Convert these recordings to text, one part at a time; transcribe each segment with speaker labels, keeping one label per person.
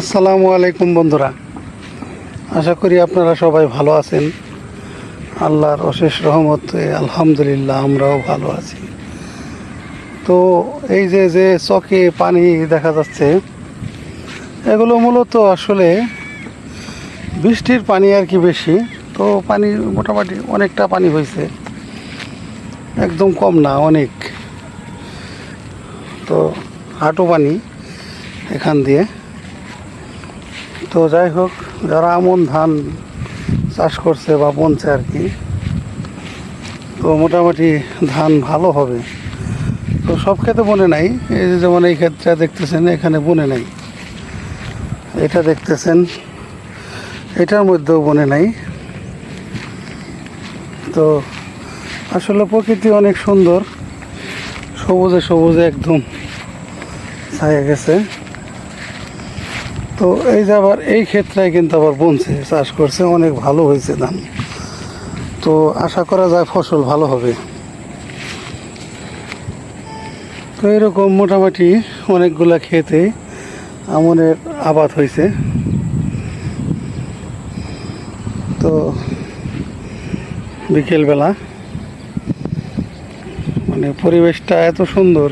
Speaker 1: আসসালামু আলাইকুম বন্ধুরা। আশা করি আপনারা সবাই ভালো আছেন। আল্লাহর অশেষ রহমতে আলহামদুলিল্লাহ আমরাও ভালো আছি। তো এই যে যে চকে পানি দেখা যাচ্ছে, এগুলো মূলত আসলে বৃষ্টির পানি আর কি বেশি। তো পানি মোটামুটি অনেকটা পানি হয়েছে। একদম কম না, অনেক। তো হাঁটু পানি এখান দিয়ে। তো যাই হোক, যারা আমন ধান চাষ করছে বা বনছে আর কি, তো মোটামুটি ধান ভালো হবে। তো সব ক্ষেত্রে বনে নাই, এই যে যেমন এই ক্ষেত্রে দেখতেছেন, এখানে বনে নাই। এটা দেখতেছেন, এটার মধ্যেও বনে নাই। তো আসলে প্রকৃতি অনেক সুন্দর, সবুজে সবুজে একদম ছায়া গেছে। তো এই যে আবার এই ক্ষেত্রে কিন্তু আবার বনছে, চাষ করছে, অনেক ভালো হয়েছে ধান। তো আশা করা যায় ফসল ভালো হবে। তো এরকম মোটামুটি অনেকগুলা খেতে আমনের আবাদ হয়েছে। তো বিকেলবেলা মানে পরিবেশটা এত সুন্দর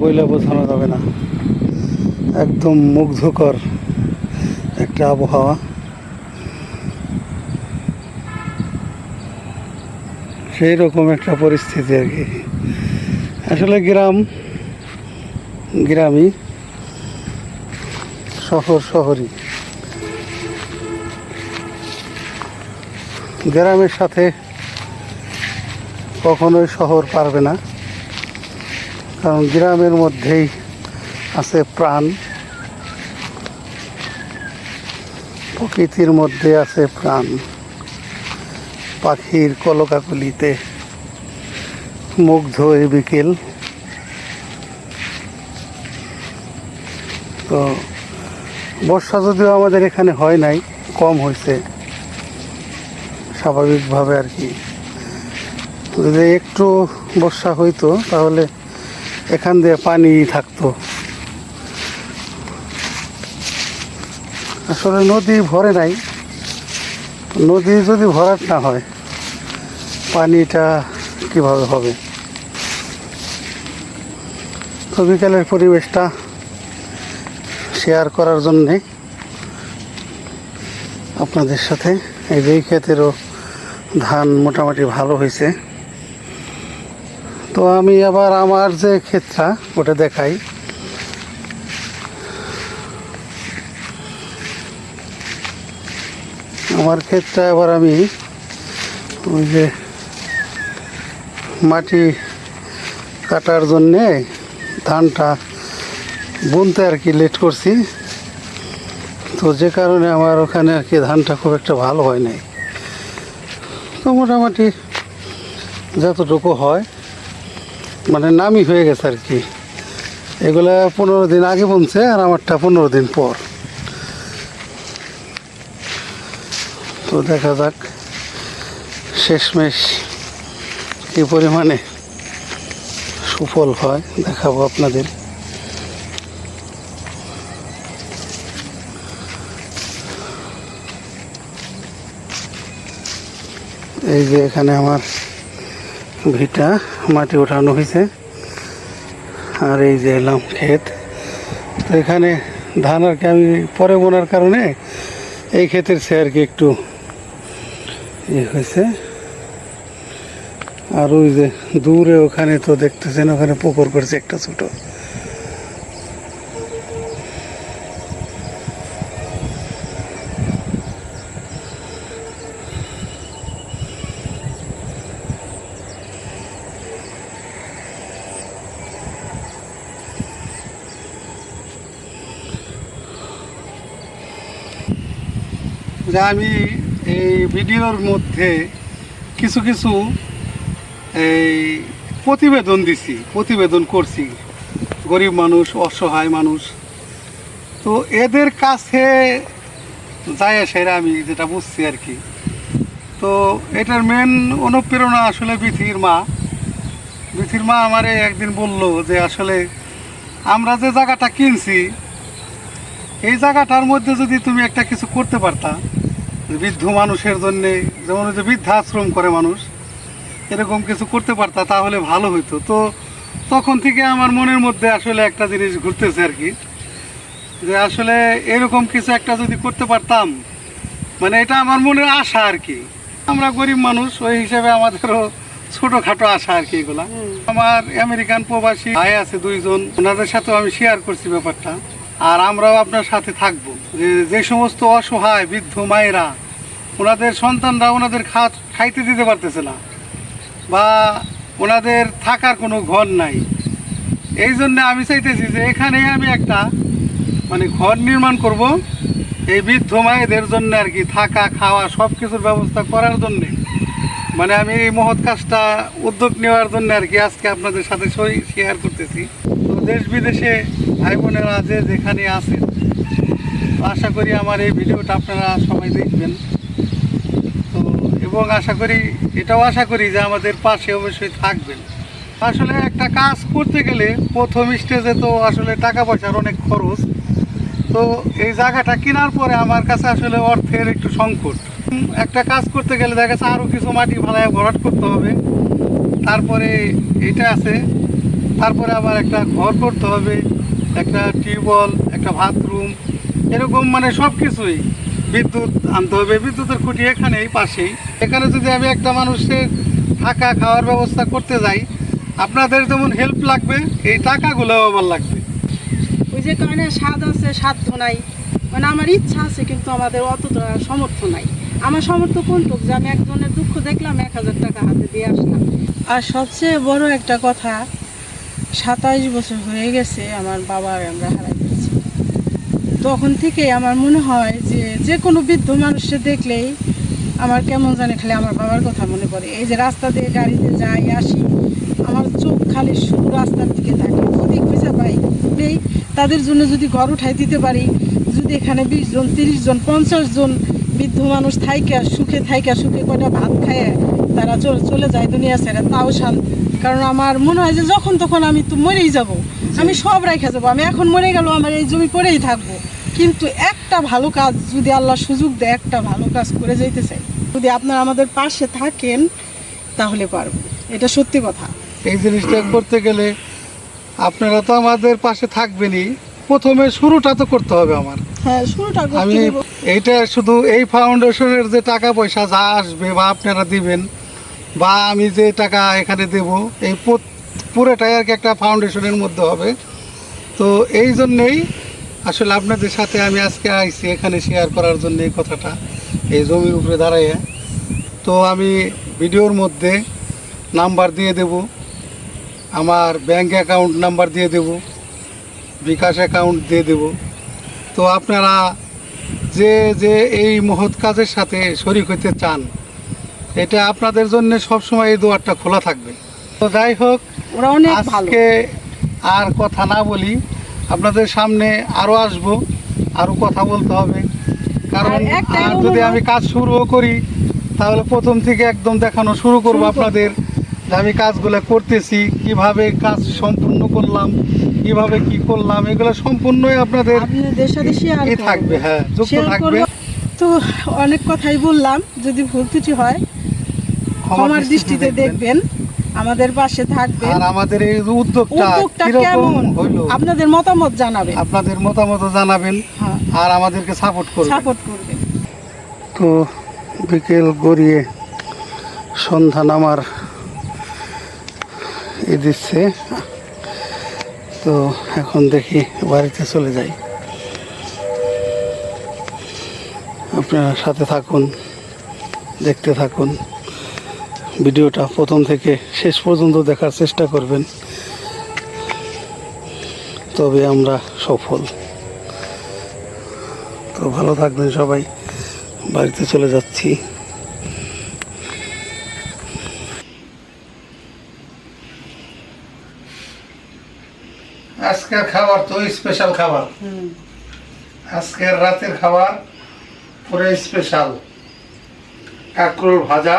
Speaker 1: বইলে বোঝানো যাবে না। একদম মুগ্ধকর একটা আবহাওয়া। সেই রকম একটা পরিস্থিতি আর কি। আসলে গ্রাম, গ্রামই শহর শহরই। গ্রামের সাথে কখনোই শহর পারবে না। কারণ গ্রামের মধ্যেই আছে প্রাণ। প্রকৃতির মধ্যে আছে প্রাণ। পাখির কলকাকলিতে মুগ্ধ এই বিকেল। তো বর্ষা যদিও আমাদের এখানে হয় নাই, কম হয়েছে। স্বাভাবিকভাবে আর কি। যদি একটু বর্ষা হইতো, তাহলে এখান দিয়ে পানি থাকতো। আসলে নদী ভরে নাই। নদী যদি ভরাট না হয়, পানিটা কীভাবে হবে? তো বিকালের পরিবেশটা শেয়ার করার জন্যে আপনাদের সাথে এই যে ক্ষেতেরও ধান মোটামুটি ভালো হয়েছে। তো আমি আবার আমার যে ক্ষেতটা, ওটা দেখাই। আমার ক্ষেতটা আবার আমি ওই যে মাটি কাটার জন্যে ধানটা বুনতে আর কি লেট করছি। তো যে কারণে আমার ওখানে আর কি ধানটা খুব একটা ভালো হয় নাই। তো মোটামুটি যতটুকু হয় মানে নামই হয়ে গেছে আর কি। এগুলা পনেরো দিন আগে বুনছে আর আমারটা পনেরো দিন পর। তো দেখা যাক, শেষমেশ কি পরিমাণে সুফল হয়, দেখাবো আপনাদের। এই যে এখানে আমার ভিটা মাটি ওঠানো হয়েছে, আর এই যে এলাম ক্ষেত। তো এখানে ধান আর কি আমি পরে বোনার কারণে এই ক্ষেতের সে আর কি একটু ইয়ে হয়েছে। আর ওই যে দূরে ওখানে তো দেখতেছেন, ওখানে পুকুর করছে একটা ছোট। যে আমি এই ভিডিওর মধ্যে কিছু কিছু এই প্রতিবেদন দিছি, প্রতিবেদন করছি। গরিব মানুষ, অসহায় মানুষ। তো এদের কাছে যায় সেরা আমি যেটা বুঝছি আর কি। তো এটার মেন অনুপ্রেরণা আসলে বিথির মা। বিথির মা আমারে একদিন বলল যে আসলে আমরা যে জায়গাটা কিনছি, এই জায়গাটার মধ্যে যদি তুমি একটা কিছু করতে পারতা বৃদ্ধ মানুষের জন্যে যেমন যে বৃদ্ধাশ্রম করে মানুষ এরকম কিছু করতে পারতা তাহলে ভালো হতো তো তখন থেকে আমার মনের মধ্যে আসলে একটা জিনিস ঘুরতেছে আর কি যে আসলে এরকম কিছু একটা যদি করতে পারতাম মানে এটা আমার মনের আশা আর কি। আমরা গরিব মানুষ ওই হিসাবে আমাদেরও ছোটোখাটো আশা আর কি এগুলা। আমার আমেরিকান প্রবাসী ভাই আছে দুইজন ওনাদের সাথেও আমি শেয়ার করছি ব্যাপারটা। আর আমরাও আপনার সাথে থাকব। যে যে সমস্ত অসহায় বৃদ্ধ মায়েরা, ওনাদের সন্তানরা ওনাদের খা, খাইতে দিতে পারতেছে না বা ওনাদের থাকার কোনো ঘর নাই। এই জন্য আমি চাইতেছি যে এখানে আমি একটা মানে ঘর নির্মাণ করব। এই বৃদ্ধ মায়েদের জন্য আর কি থাকা, খাওয়া সব কিছুর ব্যবস্থা করার জন্যে। মানে আমি এই মহৎ কাজটা উদ্যোগ নেওয়ার জন্য আর কি আজকে আপনাদের সাথে সই শেয়ার করতেছি। দেশ বিদেশে ভাই বোনেরা যে যেখানে আছেন, আশা করি আমার এই ভিডিওটা আপনারা সবাই দেখবেন। তো, এবং আশা করি, এটাও আশা করি যে আমাদের পাশে অবশ্যই থাকবেন। আসলে একটা কাজ করতে গেলে প্রথম স্টেজে তো আসলে টাকা পয়সার অনেক খরচ। তো, এই জায়গাটা কেনার পরে আমার কাছে আসলে অর্থের একটু সংকট। একটা কাজ করতে গেলে দেখা যাচ্ছে আরও কিছু মাটি ভাড়ায় ভরাট করতে হবে। তারপরে এটা আছে তারপরে আবার একটা ঘর করতে হবে, একটা টিউবওয়েল, একটা বাথরুম, এরকম মানে সব কিছুই বিদ্যুৎ আনতে হবে। বিদ্যুতের খুঁটি এখানেই, পাশেই। এখানে যদি আমি একটা মানুষের থাকা খাওয়ার ব্যবস্থা করতে যাই, আপনাদের যেমন হেল্প লাগবে, এই টাকাগুলোও আবার লাগবে।
Speaker 2: ওই যে কারণে স্বাদ আছে সাধ্য নাই। মানে আমার ইচ্ছা আছে, কিন্তু আমাদের অতটা সমর্থ নাই। আমার সামর্থ্য কোনটুক? যে আমি একজনের দুঃখ দেখলাম, এক হাজার টাকা হাতে দিয়ে আসলাম। আর সবচেয়ে বড় একটা কথা সাতাইশ বছর হয়ে গেছে আমার বাবার আমরা হারাই ফেলছি তখন থেকে আমার মনে হয় যে যে কোনো বৃদ্ধ মানুষকে দেখলেই আমার কেমন জানে খালি আমার বাবার কথা মনে পড়ে। এই যে রাস্তা দিয়ে গাড়িতে যাই, আসি, আমার চোখ খালি শুধু রাস্তার দিকে থাকে। যদি খুঁজে পাই এই তাদের জন্য যদি ঘর উঠাই দিতে পারি, যদি এখানে বিশ জন, তিরিশ জন, পঞ্চাশ জন বৃদ্ধ মানুষ থাইকা, সুখে থাইকা, সুখে কটা ভাত খায়, তারা চলে যায় দুনিয়া ছেড়ে, তাও শান্তি। কারণ আমার মনে হয় যে যখন তখন আমি তো মরেই যাব। আমি সব রেখে যাব। আমি এখন মরে গেল আমার এই জমি পড়েই থাকব। কিন্তু একটা ভালো কাজ যদি আল্লাহ সুযোগ দেয় একটা ভালো কাজ করে যেতে চাই। যদি আপনারা আমাদের পাশে থাকেন তাহলে পারব। এটা সত্যি কথা।
Speaker 1: এই জিনিসটা করতে গেলে আপনারা তো আমাদের পাশে থাকবেনই। প্রথমে শুরুটা তো করতে হবে আমার।
Speaker 2: হ্যাঁ শুরুটা
Speaker 1: আমি। এইটা শুধু এই ফাউন্ডেশনের যে টাকা পয়সা যা আসবে বা আপনারা দিবেন বা আমি যে টাকা এখানে দেব, এই পুরোটাই আর কি একটা ফাউন্ডেশনের মধ্যে হবে। তো এই জন্যেই আসলে আপনাদের সাথে আমি আজকে আইছি এখানে শেয়ার করার জন্য এই কথাটা, এই জমির উপরে দাঁড়াইয়া। তো আমি ভিডিওর মধ্যে নাম্বার দিয়ে দেব, আমার ব্যাংক অ্যাকাউন্ট নাম্বার দিয়ে দেব, বিকাশ অ্যাকাউন্ট দিয়ে দেব। তো আপনারা যে যে এই মহৎ কাজের সাথে শরিক হতে চান এটা আপনাদের জন্য সবসময় এই দুয়ারটা খোলা থাকবে। তো যাই হোক
Speaker 2: ওরা অনেক
Speaker 1: আজকে আর কথা না বলি আপনাদের সামনে আরও আসব আরও কথা বলতে হবে। কারণ
Speaker 2: আর
Speaker 1: যদি আমি কাজ শুরুও করি তাহলে প্রথম থেকে একদম দেখানো শুরু করব আপনাদের যে আমি কাজগুলো করতেছি কীভাবে কাজ সম্পূর্ণ করলাম কীভাবে কি করলাম এগুলো সম্পূর্ণই আপনাদের থাকবে হ্যাঁ যুক্ত থাকবে।
Speaker 2: তো অনেক কথাই বললাম যদি ভুল ত্রুটি হয় ক্ষমার দৃষ্টিতে দেখবেন। আমাদের পাশে থাকবেন।
Speaker 1: আর আমাদের এই উদ্যোগটা
Speaker 2: উদ্যোগটা
Speaker 1: কীরকম
Speaker 2: কেমন? আপনাদের মতামত জানাবেন।
Speaker 1: আপনাদের মতামত জানাবেন
Speaker 2: হ্যাঁ।
Speaker 1: আর আমাদেরকে সাপোর্ট করবেন।
Speaker 2: সাপোর্ট করবেন।
Speaker 1: তো বিকেল গড়িয়ে সন্ধ্যা নামার এ দিচ্ছে। তো এখন দেখি বাড়িতে চলে যাই। আপনারা সাথে থাকুন দেখতে থাকুন। ভিডিওটা প্রথম থেকে শেষ পর্যন্ত দেখার চেষ্টা করবেন। তবে আমরা সফল। তো ভালো থাকবেন সবাই। বাড়িতে চলে যাচ্ছি। আজকের খাবার তো স্পেশাল খাবার। আজকের রাতের খাবার পুরো স্পেশাল কাঁকরোল ভাজা।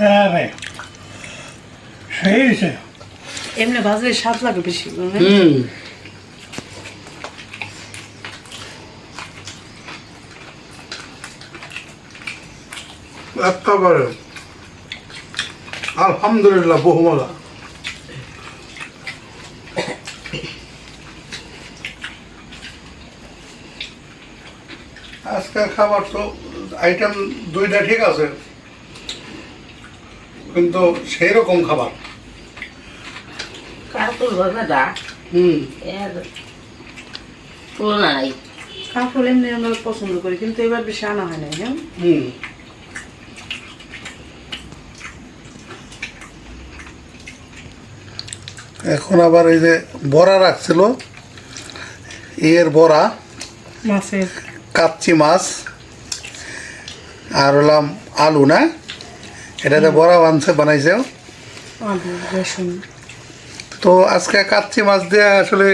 Speaker 2: হ্যাঁ
Speaker 3: রে সেই
Speaker 2: এমনি ভাজলে স্বাদ লাগে বেশি
Speaker 1: হুম। একেবারে আলহামদুলিল্লাহ বহু মজা আজকের খাবার তো আইটেম দুইটা ঠিক আছে। কিন্তু সেই রকম খাবার।
Speaker 4: কাকুর ভাজাটা
Speaker 1: হুম।
Speaker 4: এর তুলনা নাই।
Speaker 2: কাঁকরোল এমনি আমরা পছন্দ করি কিন্তু এবার বেশি আনা হয় না হ্যাঁ?
Speaker 1: হুম। এখন আবার এই যে বড়া রাখছিল এর বড়া
Speaker 2: মাছের।
Speaker 1: কাচ্চি মাছ আর হলাম আলু না? এটাতে বড়া বানছে, বানাইছে? তো আজকে কাচ্চি মাছ দিয়ে আসলে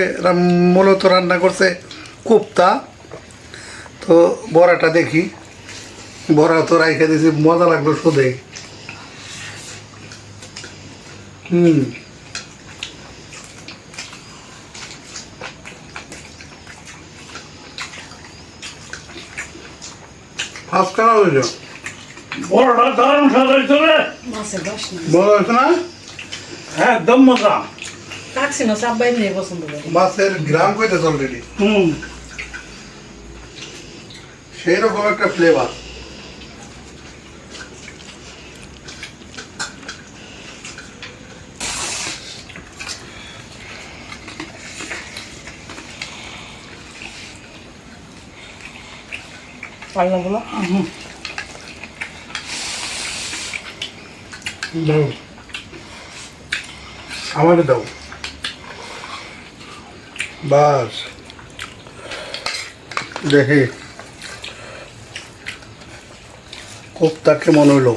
Speaker 1: মূলত রান্না করছে কুপ্তা। তো বড়াটা দেখি। বড়া তো রাইখে দিয়েছি, মজা লাগল শুধু। হুম। ফার্স্ট কেনা হয়েছে
Speaker 3: বড়টা দারুণ হয়েছে রে
Speaker 1: হয়েছে না
Speaker 3: একদম মজা
Speaker 2: কাকসি মাছ আব্বা এমনি পছন্দ করে
Speaker 1: মাছের গ্রাম কইতেছে অলরেডি
Speaker 3: হুম
Speaker 1: সেই রকম একটা ফ্লেভার
Speaker 2: পাল্লাগুলো
Speaker 1: দাও। আমাকে দাও। বাস। দেখি। কোপ্তা কেমন হইল?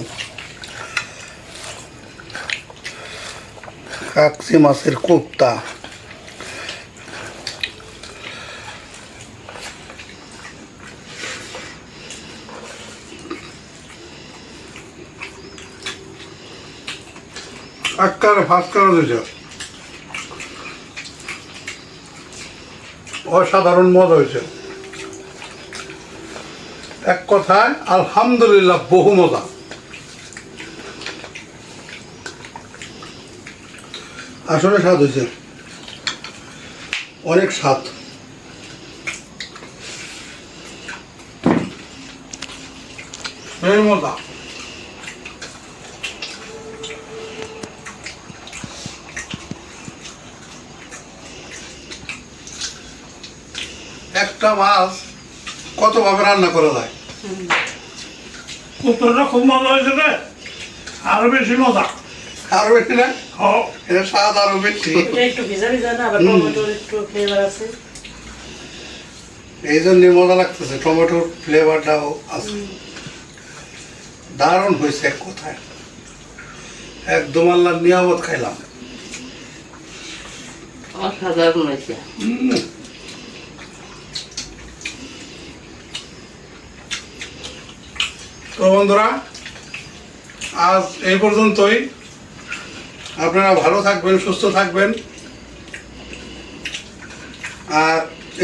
Speaker 1: কাকসি মাছের কোপ্তা। একেবারে ফার্স্ট করা দিয়েছে অসাধারণ মজা হয়েছে। এক কথায়, আলহামদুলিল্লাহ, বহু মজা। আসলে স্বাদ হয়েছে। অনেক স্বাদ। মজা। একটা মাছ কতভাবে রান্না করা যায়?
Speaker 3: কুত্তরটা খুব মজা হয়েছে রে? আরও বেশি মজা।
Speaker 1: আরও বেশি না?
Speaker 3: ও
Speaker 1: স্বাদ আরও বেশি।
Speaker 2: একটু ভিজা ভিজা না আবার টমেটোর একটু ফ্লেভার আছে।
Speaker 1: এই জন্য মজা লাগতেছে টমেটোর ফ্লেভারটাও আছে। দারুণ হয়েছে এক কথায়। একদম আল্লাহ নিয়ামত খাইলাম।
Speaker 4: অসাধারণ হয়েছে।
Speaker 1: তো বন্ধুরা, আজ এই পর্যন্তই। আপনারা ভালো থাকবেন, সুস্থ থাকবেন। আর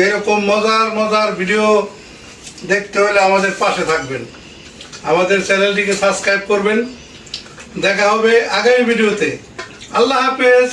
Speaker 1: এরকম মজার মজার ভিডিও দেখতে হলে আমাদের পাশে থাকবেন। আমাদের চ্যানেলটিকে সাবস্ক্রাইব করবেন। দেখা হবে আগামী ভিডিওতে আল্লাহ হাফেজ।